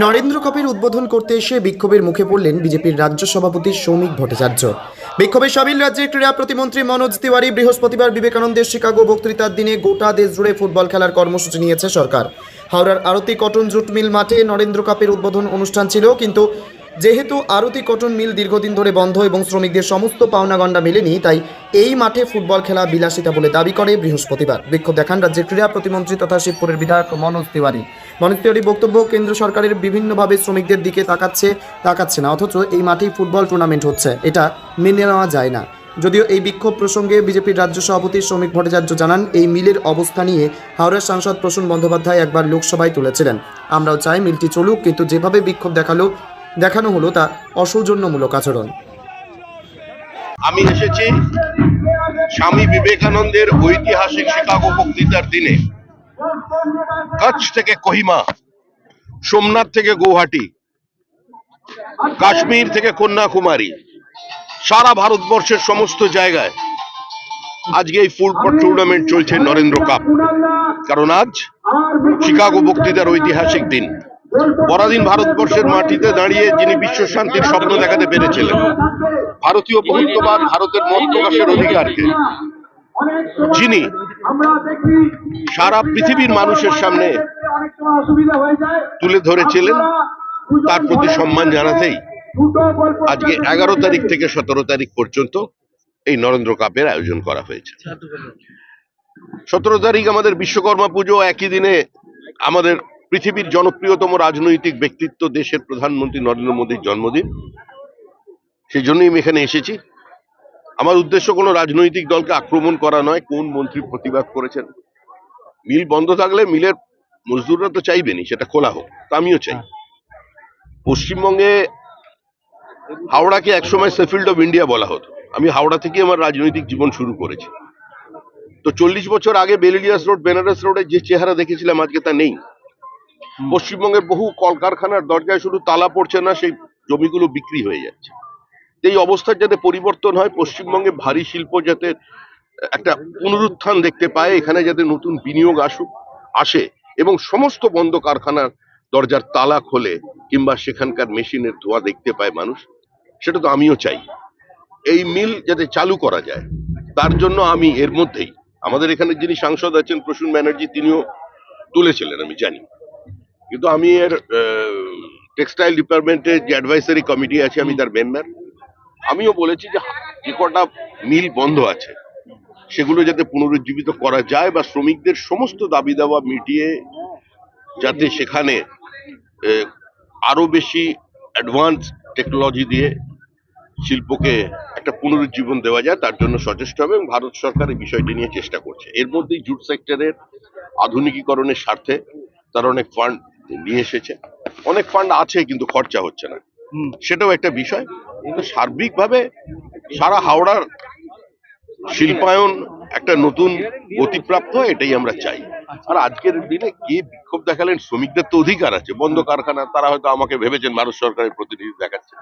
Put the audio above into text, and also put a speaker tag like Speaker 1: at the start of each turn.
Speaker 1: নরেন্দ্র কাপের উদ্বোধন করতে এসে বিক্ষোভের মুখে পড়লেন বিজেপির রাজ্য সভাপতি সৌমিক ভট্টাচার্য। বিক্ষোভে সামিল রাজ্যের ক্রীড়া প্রতিমন্ত্রী মনোজ তিওয়ারি বৃহস্পতিবার বিবেকানন্দের শিকাগো বক্তৃতার দিনে গোটা দেশ জুড়ে ফুটবল খেলার কর্মসূচি নিয়েছে সরকার। হাওড়ার আরতি কটন জুট মিল মাঠে নরেন্দ্র কাপের উদ্বোধন অনুষ্ঠান ছিল, কিন্তু যেহেতু আরতি কটন মিল দীর্ঘদিন ধরে বন্ধ এবং শ্রমিকদের সমস্ত পাওনাগণ্ডা মেলেনি, তাই এই মাঠে ফুটবল খেলা বিলাসিতা বলে দাবি করে বৃহস্পতিবার। বিক্ষোভ দেখান রাজ্যের ক্রীড়া প্রতিমন্ত্রী তথা শিবপুরের বিধায়ক মনোজ তিওয়ারি। মনোজ তিওয়ারি বক্তব্য কেন্দ্র সরকারের বিভিন্নভাবে শ্রমিকদের দিকে তাকাচ্ছে তাকাচ্ছে না। অথচ এই মাঠেই ফুটবল টুর্নামেন্ট হচ্ছে। এটা মেনে নেওয়া যায় না। যদিও এই বিক্ষোভ প্রসঙ্গে বিজেপির রাজ্য সভাপতি শ্রমিক ভট্টাচার্য জানান, এই মিলের অবস্থা নিয়ে হাওড়ার সাংসদ প্রসূন বন্দ্যোপাধ্যায় একবার লোকসভায় তুলেছিলেন। আমরাও চাই মিলটি চলুক, কিন্তু যেভাবে বিক্ষোভ দেখাল, দেখানো হলো তা অসৌজন্যমূলক আচরণ।
Speaker 2: আমি এসেছি স্বামী বিবেকানন্দের ঐতিহাসিক শিকাগো বক্তৃতার দিনে। কচ্ছ থেকে কোহিমা, সোমনাথ থেকে গৌহাটি, কাশ্মীর থেকে কন্যাকুমারী, সারা ভারতবর্ষের সমস্ত জায়গায় আজকে এই ফুটবল টুর্নামেন্ট চলছে নরেন্দ্র কাপ কারণ আজ শিকাগো বক্তৃতার ঐতিহাসিক দিন। পরাধীন ভারতবর্ষের মাটিতে দাঁড়িয়ে যিনি বিশ্ব শান্তির স্বপ্ন দেখাতে পেরেছিলেন, ভারতীয় বহুত্ববাদ ভারতের মত প্রকাশের অধিকারকে যিনি সারা পৃথিবীর মানুষের সামনে তুলে ধরেছিলেন তার প্রতি সম্মান জানাতেই। আজকে এগারো তারিখ থেকে সতেরো তারিখ পর্যন্ত এই নরেন্দ্র কাপের আয়োজন করা হয়েছে। সতেরো তারিখ আমাদের বিশ্বকর্মা পুজো একই দিনে আমাদের পৃথিবীর জনপ্রিয়তম রাজনৈতিক ব্যক্তিত্ব দেশের প্রধানমন্ত্রী নরেন্দ্র মোদীর জন্মদিন। সেই জন্যই আমি এখানে এসেছি। আমার উদ্দেশ্য কোনো রাজনৈতিক দলকে আক্রমণ করা নয় কোন মন্ত্রী প্রতিবাদ করেছেন। মিল বন্ধ থাকলে মিলের মজদুররা তো চাইবেনি সেটা খোলা হোক তা আমিও চাই। পশ্চিমবঙ্গে হাওড়াকে একসময় সেফিল্ড অফ ইন্ডিয়া বলা হতো। আমি হাওড়া থেকে আমার রাজনৈতিক জীবন শুরু করেছি। তো চল্লিশ বছর আগে বেলিলিয়াস রোড বেনারস রোডে যে চেহারা দেখেছিলাম আজকে তা নেই। পশ্চিমবঙ্গের বহু কলকারখানার দরজায় শুধু তালা পড়ছে না সেই জমিগুলো বিক্রি হয়ে যাচ্ছে। এই অবস্থার যাতে পরিবর্তন হয় পশ্চিমবঙ্গে ভারী শিল্প যাতে একটা পুনরুত্থান দেখতে পায় এখানে যাতে নতুন বিনিয়োগ আসুক আসে এবং সমস্ত বন্ধ কারখানার দরজার তালা খোলে কিংবা সেখানকার মেশিনের ধোঁয়া দেখতে পায় মানুষ সেটা তো আমিও চাই। এই মিল যাতে চালু করা যায় তার জন্য আমি এর মধ্যেই আমাদের এখানে যিনি সাংসদ আছেন প্রসূন ব্যানার্জি তিনিও তুলেছিলেন আমি জানি। কিন্তু আমি এর টেক্সটাইল ডিপার্টমেন্টের যে অ্যাডভাইসারি কমিটি আছে আমি তার মেম্বার আমিও বলেছি যে যে কটা মিল বন্ধ আছে সেগুলো যাতে পুনরুজ্জীবিত করা যায় বা শ্রমিকদের সমস্ত দাবি দাওয়া মিটিয়ে যাতে সেখানে আহ, আরও বেশি অ্যাডভান্স টেকনোলজি দিয়ে শিল্পকে একটা পুনরুজ্জীবন দেওয়া যায় তার জন্য সচেষ্ট হবে এবং ভারত সরকার এই বিষয়টি নিয়ে চেষ্টা করছে। এর মধ্যেই জুট সেক্টরের আধুনিকীকরণের স্বার্থে তারা অনেক ফান্ড নিয়ে এসেছে। অনেক ফান্ড আছে কিন্তু খরচা হচ্ছে না। সেটাও একটা বিষয়। কিন্তু সার্বিকভাবে সারা হাওড়ার শিল্পায়ন একটা নতুন গতিপ্রাপ্ত এটাই আমরা চাই। আর আজকের দিনে কে বিক্ষোভ দেখালেন? শ্রমিকদের তো অধিকার আছে। বন্ধ কারখানা, তারা হয়তো আমাকে ভেবেছেন, ভারত সরকারের প্রতিনিধি দেখাচ্ছে।